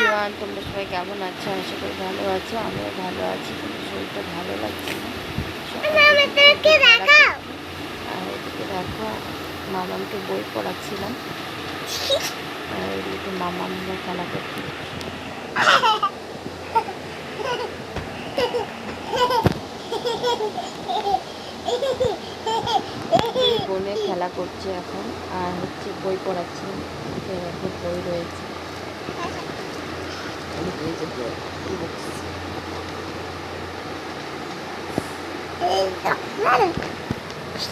Everyone তোমরা সবাই কেমন আছো? আশা করি ভালো আছো আমিও ভালো আছি তোমার শরীরটা ভালো লাগছে না। আর এদিকে দেখো মামামকে বই পড়াচ্ছিলাম। আর এদিকে মামাম খেলা করছে বোনে খেলা করছে এখন। আর হচ্ছে বই পড়াচ্ছি বই রয়েছে। এদিকে এই যে বই, books।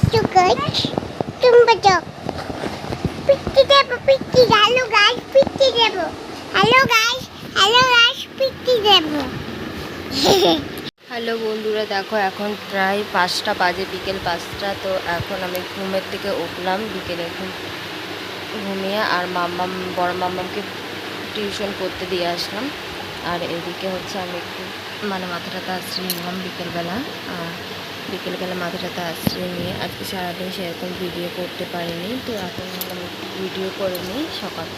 Sugar, tumba dog. Pitti দেবো পিটি হ্যালো পিটি গাইস পিটি দেবো হ্যালো বন্ধুরা দেখো এখন প্রায় পাঁচটা বাজে বিকেল পাঁচটা তো এখন আমি ঘুমের থেকে উঠলাম বিকেলে এখন ঘুমিয়ে আর মাম্মাম বড় মাম্মামকে টিউশন করতে দিয়ে আসলাম আর এদিকে হচ্ছে আমি একটু মানে মাথাটাতে আশ্রয় নিলাম বিকেলবেলা, আর বিকেলবেলা মাথাটাতে আশ্রয় নিয়ে আজকে সারাদিন সেরকম ভিডিও করতে পারিনি, তো এখন আমি ভিডিও করে নিই সকাল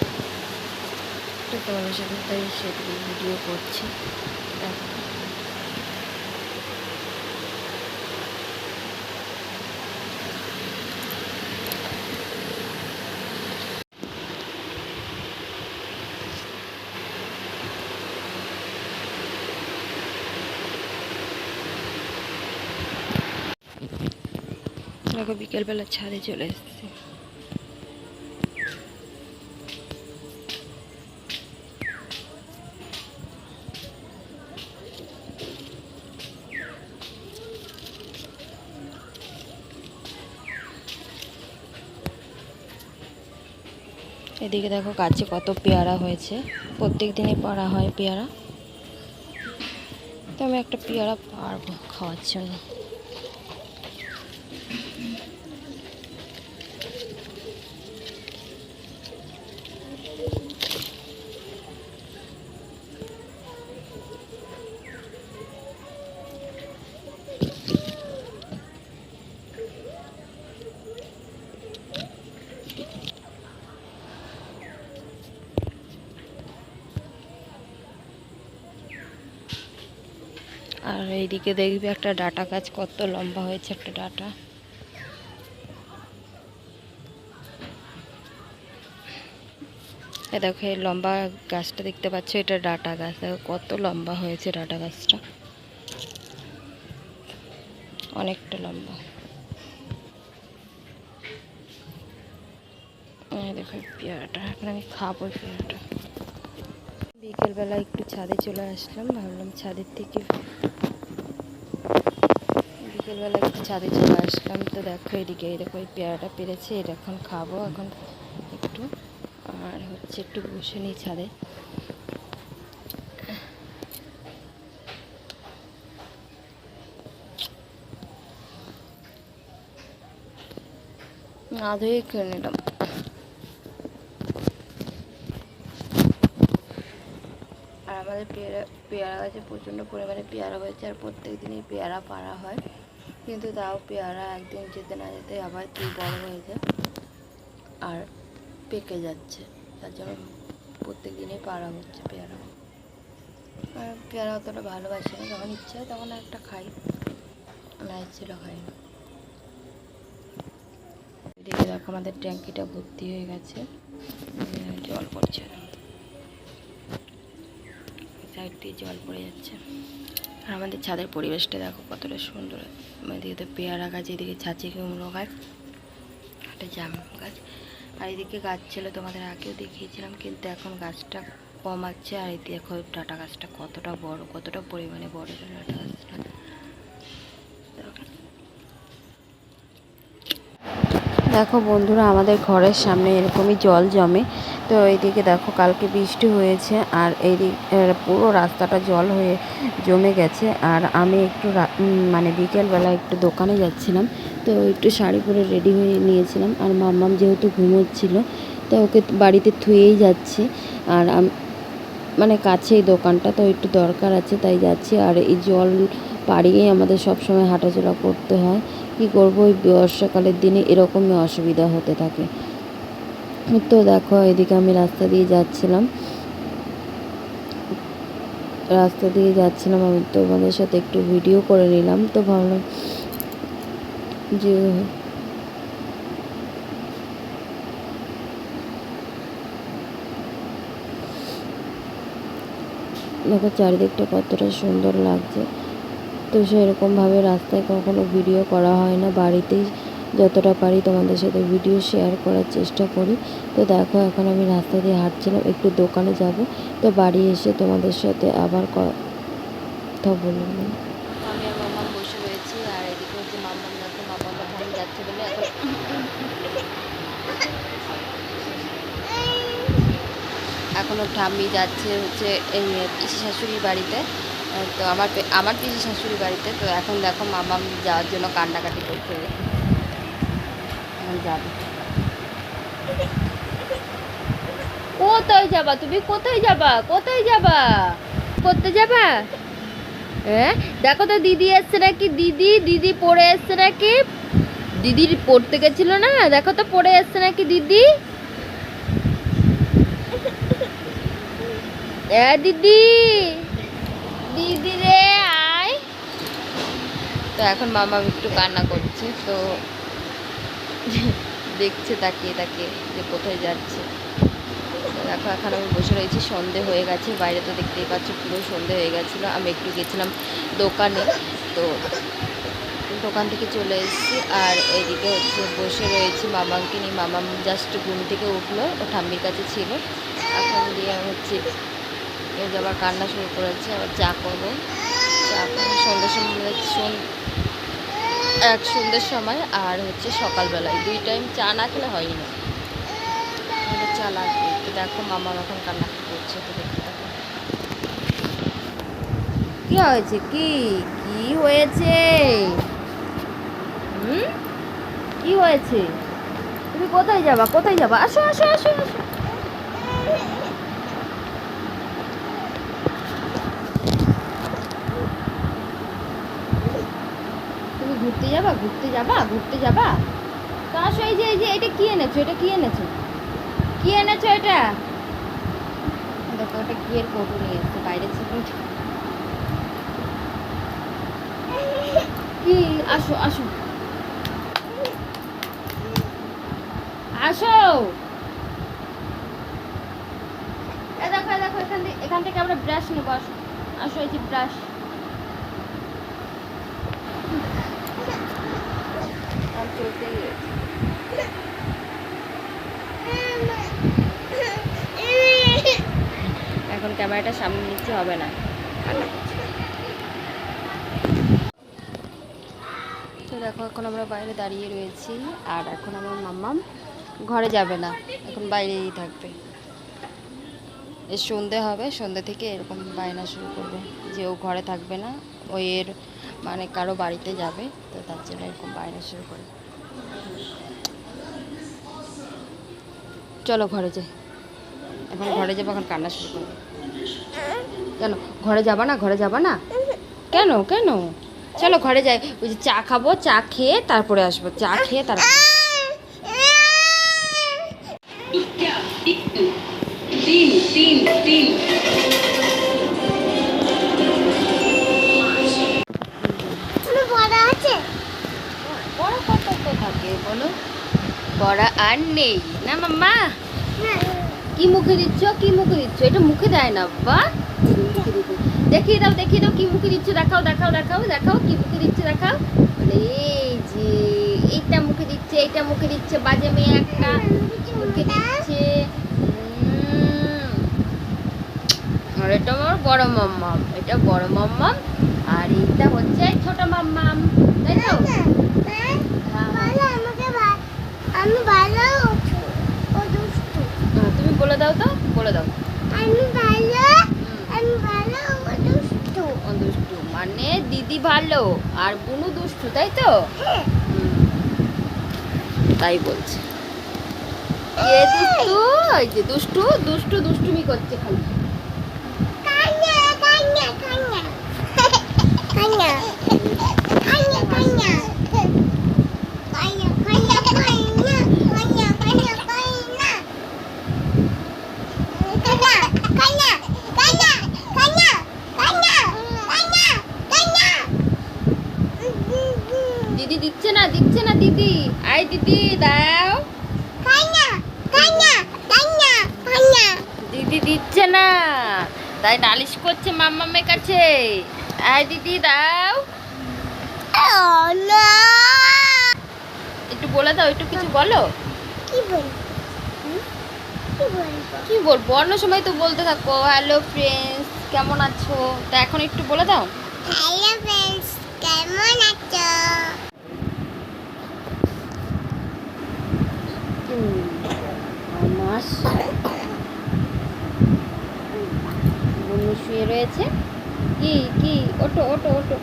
তো তোমাদের সাথে তাই সেদিকে ভিডিও করছি। দেখো দেখো বিকেলবেলা ছাদে চলে এসেছে। এদিকে দেখো গাছে কত পেয়ারা হয়েছে। প্রত্যেক দিনই পাড়া হয় পেয়ারা। তো আমি একটা পেয়ারা পারব খাওয়ার জন্য। আর এইদিকে দেখবি একটা ডাটা গাছ, কত লম্বা হয়েছে একটা ডাটা। এ দেখো, এই লম্বা গাছটা দেখতে পাচ্ছ, এটা ডাটা গাছ। দেখো, কত লম্বা হয়েছে ডাটা গাছটা। অনেকটা লম্বা। দেখো পেয়ারাটা। এখন আমি খাব পেয়ারাটা। বিকেলবেলা একটু ছাদে চলে আসলাম, ভাবলাম ছাদের থেকে বিকেলবেলা একটু ছাদে চলে আসলাম। তো দেখো এদিকে এরকম এই পেয়ারাটা পেরেছে, এটা এখন খাব এখন একটু। আর হচ্ছে একটু বসে নিই ছাদে। ধুয়ে খেয়ে নিলাম। আমাদের পেয়ারা পেয়ারা গাছে প্রচণ্ড পরিমাণে পেয়ারা হয়েছে আর প্রত্যেক দিনই পেয়ারা পাড়া হয়। কিন্তু তাও পেয়ারা একদিন যেতে না যেতে আবার কি বড় হয়ে যায় আর পেকে যাচ্ছে। তার জন্য প্রত্যেক দিনই পাড়া হচ্ছে পেয়ারা। আর পেয়ারা অতটা ভালোবাসি না, যখন ইচ্ছা হয় তখন একটা খাই। না ইচ্ছিল খাই না। এদিকে দেখো আমাদের ট্যাঙ্কিটা ভর্তি হয়ে গেছে। জল পড়ছে না। সাইড দিয়ে জল পড়ে যাচ্ছে। আর আমাদের ছাদের পরিবেশটা দেখো কতটা সুন্দর। এদিকে তো পেয়ারা গাছ, এদিকে ছাঁচি কুমড়ো গাছ, একটা জাম গাছ। আর এদিকে গাছ ছিল, তোমাদের আগেও দেখিয়েছিলাম, কিন্তু এখন গাছটা কম আছে। আর এই দেখো ডাটা গাছটা কতটা বড়, কতটা পরিমাণে বড় ডাটা গাছটা। দেখো বন্ধুরা, আমাদের ঘরের সামনে এরকমই জল জমে। তো এইদিকে দেখো কালকে বৃষ্টি হয়েছে আর এই পুরো রাস্তাটা জল হয়ে জমে গেছে। আর আমি একটু মানে বিকেলবেলা একটু দোকানে যাচ্ছিলাম, তো একটু শাড়ি পরে রেডি হয়ে নিয়েছিলাম। আর মাম্মাম যেহেতু ঘুমোচ্ছিল, তো ওকে বাড়িতে থুয়েই যাচ্ছি। আর মানে কাছেই দোকানটা, তো একটু দরকার আছে, তাই যাচ্ছি। আর এই জল পাড়িয়েই আমাদের সব সময় হাঁটাচলা করতে হয়। কি করব? ওই বর্ষাকালের দিনে এরকমই অসুবিধা হতে থাকে। তো দেখো, এদিকে আমি রাস্তা দিয়ে যাচ্ছিলাম। রাস্তা দিয়ে যাচ্ছিলাম, আমি তোমাদের সাথে একটু ভিডিও করে নিলাম, তো ভাবলাম যে দেখো চারিদিকটা কতটা সুন্দর লাগছে। তো সেরকমভাবে রাস্তায় কখনো ভিডিও করা হয় না, বাড়িতেই যতটা পারি তোমাদের সাথে ভিডিও শেয়ার করার চেষ্টা করি। তো দেখো, এখন আমি রাস্তা দিয়ে হাঁটছিলাম, একটু দোকানে যাব। তো বাড়ি এসে তোমাদের সাথে আবার কথা বলব। আমি আর বসে আর এদিকে যাচ্ছে বলে এখন এখনও ঠাম্মি যাচ্ছে হচ্ছে এই পিসি শাশুড়ির বাড়িতে। তো আমার আমার পিসি শাশুড়ির বাড়িতে। তো এখন দেখো মামাম যাওয়ার জন্য কান্নাকাটি করছে। যাবে। কোথায় যাবা তুমি? কোথায় যাবা? কোথায় যাবা? করতে যাবা? হ্যাঁ দেখো তো দিদি এসছে নাকি? দিদি দিদি পড়ে এসছে নাকি? দিদির পড়তে গেছিল না? দেখো তো পড়ে এসছে নাকি দিদি? দিদি দিদি রে, আয়। তো এখন মামা একটু কান্না করছে, তো দেখছে, তাকিয়ে তাকিয়ে যে কোথায় যাচ্ছে। দেখো, এখন আমি বসে রয়েছি, সন্ধে হয়ে গেছে, বাইরে তো দেখতেই পাচ্ছ পুরো সন্ধে হয়ে গেছিল। আমি একটু গেছিলাম দোকানে, তো দোকান থেকে চলে এসেছি, আর এদিকে হচ্ছে বসে রয়েছি মামাকে নিয়ে। মামাম জাস্ট ঘুম থেকে উঠল, ও ঠাম্মির কাছে ছিল। এখন দিয়ে হচ্ছে যে আবার কান্না শুরু করেছে, আবার চা করব। চা করব সন্ধ্যের সময় এক সন্ধ্যের সময় আর হচ্ছে সকালবেলায়। দুই টাইম চা না খেলে হয়ই না চা লাগবে। দেখো মামা এখন কান্না করছে তো দেখতে থাকো। কি হয়েছে? কি? কি হয়েছে? হুম? কি হয়েছে? তুমি কোথায় যাবা? কোথায় যাবা? আসো আসো আসো আসো তুমি ঘুরতে যাবা? ঘুরতে যাবা? ঘুরতে যাবা? তো আসো, এই যে এই যে, এটা কি এনেছো? এটা কি এনেছো? কি এনেছো এটা? দেখো ওটা কি এর কৌটো নিয়ে এসছে, বাইরে কি? আসো আসো। আসো! দেখো দেখো, এখান থেকে এখান থেকে আমরা ব্রাশ নেব, আসো। আসো, এই যে ব্রাশ আর এখন ক্যামেরাটা সামনে নিচ্ছে হবে না। তো দেখো, এখন আমরা বাইরে দাঁড়িয়ে রয়েছি, আর এখন আমার মাম্মাম ঘরে যাবে না, এখন বাইরেই থাকবে। এর সন্ধে হবে, সন্ধে থেকে এরকম বায়না শুরু করবে, যে ও ঘরে থাকবে না, ও এর মানে কারও বাড়িতে যাবে, তো তার জন্য এরকম বায়না শুরু করে চলো ঘরে যাই। এখন ঘরে যাব এখন কান্না শুরু করবে। কেন? ঘরে যাবা না? ঘরে যাবা না? কেন? কেন? চলো ঘরে যাই। ওই যে চা খাব চা খেয়ে তারপরে আসব। চা খেয়ে তারপর কোনো বড় আছে। বড় কত তো থাকে বলো? বড় আর নেই। না, মাম্মা? কি মুখে দিচ্ছ? কি মুখে দিচ্ছ? এটা মুখে দেয় না বা দেখিয়ে দাও দেখিয়ে দাও, কি মুখে দিচ্ছ? দেখাও দেখাও দেখাও দেখাও, কি মুখে দিচ্ছে? দেখাও। এই যে, এইটা মুখে দিচ্ছে, এইটা মুখে দিচ্ছে, বাজে মেয়ে একটা মুখে দিচ্ছে। আর এটা আমার বড় মাম্মাম। এটা বড় মাম্মাম, আর এইটা হচ্ছে ছোট মাম্মাম। তাই তো হ্যাঁ, হ্যাঁ। ভালো আমাকে ভা- আমি ভালো ও দুষ্টু তুমি বলে দাও তো বলে দাও। আমি ভালো। আমি ভালো ও দুষ্টু ও দুষ্টু মানে দিদি ভালো আর বুনু দুষ্টু তাই তো? হ্যাঁ। তাই বলছে। এ দুষ্টু এই যে দুষ্টু দুষ্টু দুষ্টুমি করছে খালি। কান্না কান্না কান্না। কান্না। দিদি? আই দিদি দাও না না না না দিদি দিচ্ছে না। তাই নালিশ করছে মাম্মামের কাছে। আই দিদি দাও Oh একটু বলে দাও একটু কিছু বলো। কি বলব? কি বলব? অন্য সময় তো বলতে থাকো। হ্যালো ফ্রেন্ডস কেমন আছো? তা এখন একটু বলে দাও। হ্যালো ফ্রেন্ডস কেমন আছো? মাস শুয়ে রয়েছে কি কি ওটো ওটো ওটো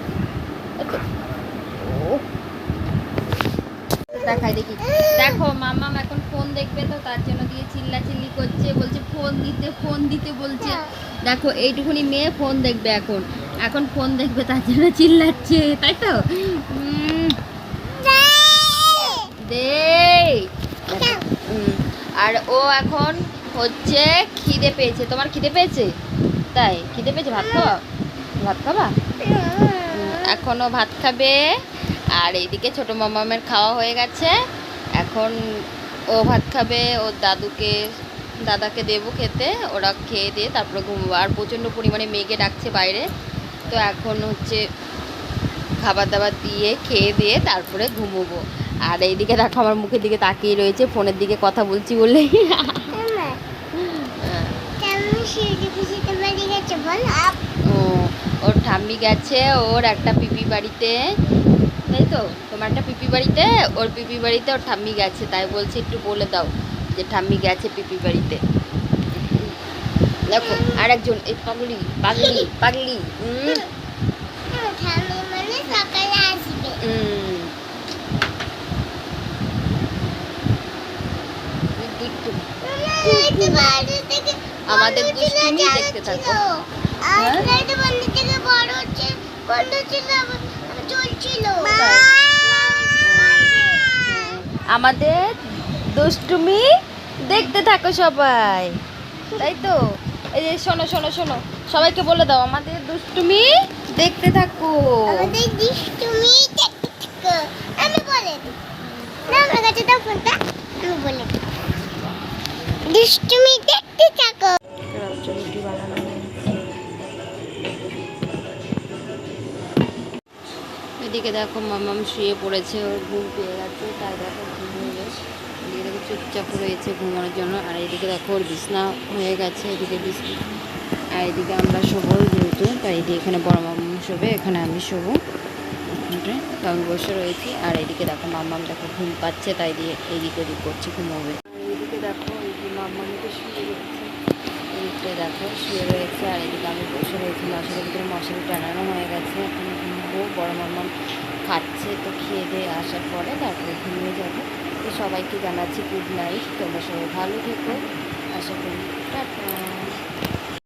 দেখাই দেখি। দেখো মামাম এখন ফোন দেখবে তো তার জন্য দিয়ে চিল্লা চিল্লি করছে বলছে ফোন দিতে ফোন দিতে বলছে। দেখো এইটুকুনি মেয়ে ফোন দেখবে এখন। এখন ফোন দেখবে তার জন্য চিল্লাচ্ছে তাই তো? উম, আর ও এখন হচ্ছে খিদে পেয়েছে। তোমার খিদে পেয়েছে? তাই? খিদে পেয়েছে? ভাত খাওয়া? ভাত খাবা? এখনও ভাত খাবে। আর এইদিকে ছোট মামামের খাওয়া হয়ে গেছে। এখন ও ভাত খাবে ওর দাদুকে, দাদাকে দেবো খেতে। ওরা খেয়ে দিয়ে তারপরে ঘুমবো। আর প্রচণ্ড পরিমাণে মেঘে ডাকছে বাইরে। তো এখন হচ্ছে খাবার দাবার দিয়ে খেয়ে দিয়ে তারপরে ঘুমোবো। আর এইদিকে দেখো আমার মুখের দিকে তাকিয়ে রয়েছে ফোনের দিকে কথা বলছি বলেই। কেমন শিউলি খুশিতে বাড়ি গেছে বল ও, ওর ঠাম্মি গেছে ওর একটা পিপি বাড়িতে। তাই তো তোমার একটা পিপি বাড়িতে? ওর পিপি বাড়িতে ওর ঠাম্মি গেছে তাই বলছি একটু বলে দাও যে ঠাম্মি গেছে পিপি বাড়িতে। দেখো আর একজন এই পাগলি পাগলি পাগলি হুম ঠাম্মি মানে সকালে আসবে। উম। দুষ্টু। আমাদের দুষ্টুমি দেখতে থাকো। হ্যাঁ? আমাদের দুষ্টুমি দেখতে থাকো সবাই। তাই তো? এই যে শোনো শোনো শোনো সবাইকে বলে দাও আমাদের দুষ্টুমি দেখতে থাকো। আমাদের দুষ্টুমি দেখতে থাকো। আমি বলে দিই। না আমার কাছে দাও ফোনটা। দেখতে থাকো। এদিকে দেখো মামাম শুয়ে পড়েছে, ওর ঘুম পেয়ে গেছে, তাই দেখো ঘুমিয়ে এদিকে দেখো চুপচাপ রয়েছে ঘুমানোর জন্য, আর এদিকে দেখো ওর বিছনা হয়ে গেছে, এদিকে বিছনা। আর এদিকে আমরা শোবো যেহেতু, তাই এদিকে এখানে বড় মামাম শোবে, এখানে আমি শোবো। তো আমি বসে রয়েছি, আর এদিকে দেখো মাম্মাম দেখো ঘুম পাচ্ছে, তাই দিয়ে এদিক ওদিক করছে, ঘুমোবে আর এদিকে দেখো এই যে মাম্মামিকে শুয়ে রয়েছে এদিকটায় দেখো, শুয়ে রয়েছে, আর এদিকে আমি বসে রয়েছি মশারির ভিতরে মশারি টানানো হয়ে গেছে, এখন ঘুমবো, বড় মাম্মাম খাচ্ছে, তো খেয়ে দিয়ে আসার পরে তারপরে ঘুমিয়ে যাব। তো সবাইকে জানাচ্ছি গুড নাইট তোমরা সবাই ভালো থেকো, আশা করি, টাটা।